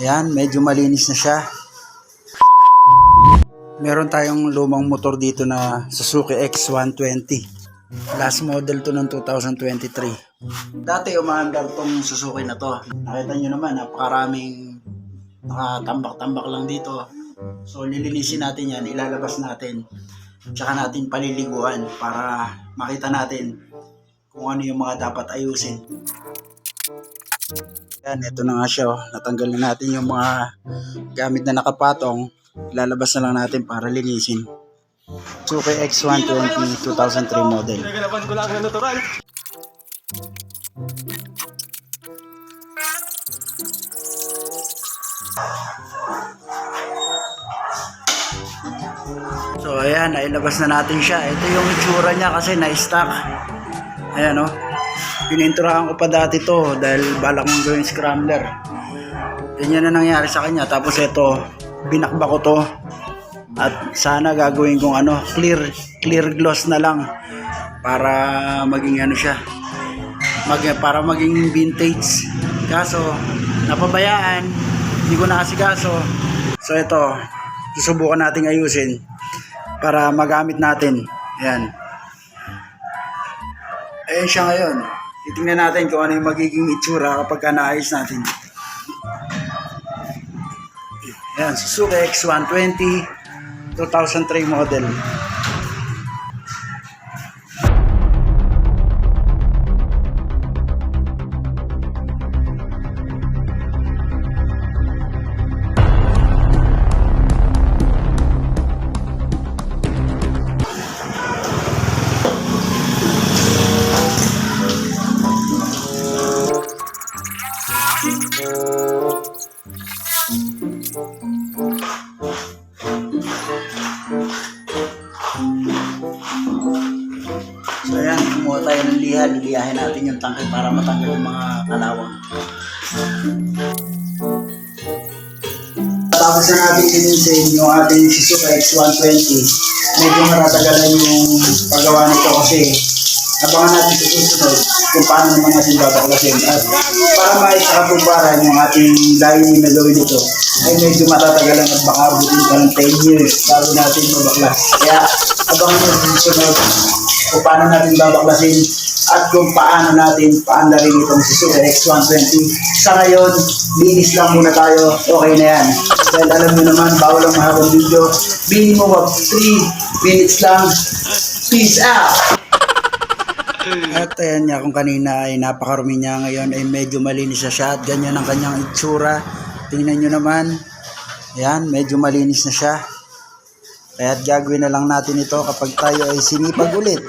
Ayan, medyo malinis na siya. Meron tayong lumang motor dito na Suzuki X120. Last model to ng 2023. Dati umaandar tong Suzuki na to. Nakita nyo naman, napakaraming nakatambak-tambak lang dito. So lilinisin natin yan, ilalabas natin. Tsaka natin paliliguan para makita natin kung ano yung mga dapat ayusin. Yan, ito na nga siya. Oh. Natanggal na natin yung mga gamit na nakapatong. Ilalabas na lang natin para linisin. Suzuki X120 2003 model. So ayan, nailabas na natin siya. Ito yung itsura niya kasi na-stock. Ayan o. Oh. Pininturahan ko pa dati to dahil balak kong gawing scrambler. Ganyan na nangyari sa kanya. Tapos ito, binakba ko to. At sana gagawin kong ano, clear, clear gloss na lang. Para maging ano siya. Mag, para maging vintage. Kaso, napabayaan. Hindi ko nakasikaso. So ito, susubukan nating ayusin para magamit natin. Ayan. Ayan siya ngayon. Titingnan natin kung ano yung magiging itsura kapag ka naayos natin. Ayan, Suzuki X120 2003 model. So ayan, kumuha tayo ng liha. Liliyahin natin yung tangke para matanggal yung mga kalawang. Tapos na natin sininsin yung ating Suzuki X120. Medyo matatagalan yung paggawa nito kasi abangan natin sa susunod kung paano naman natin babaklasin. At para maisakatuparan yung ating layunin na gawin ito, ay medyo matatagalan at baka abutin pa ng 10 years bago natin mabaklas. Kaya abangan nyo sa susunod kung paano natin babaklasin at kung paano natin paandarin itong Suzuki X120. Sa ngayon, linis lang muna tayo. Okay na yan. Dahil alam nyo naman, bawal ang mahabang video. Minimum of 3 minutes lang. Peace out! At ayan niya kung kanina ay napakarumi niya ngayon ay medyo malinis na siya at ganyan ang kanyang itsura. Tingnan nyo naman. Ayan, medyo malinis na siya. Kaya't gagawin na lang natin ito kapag tayo ay sinipag ulit.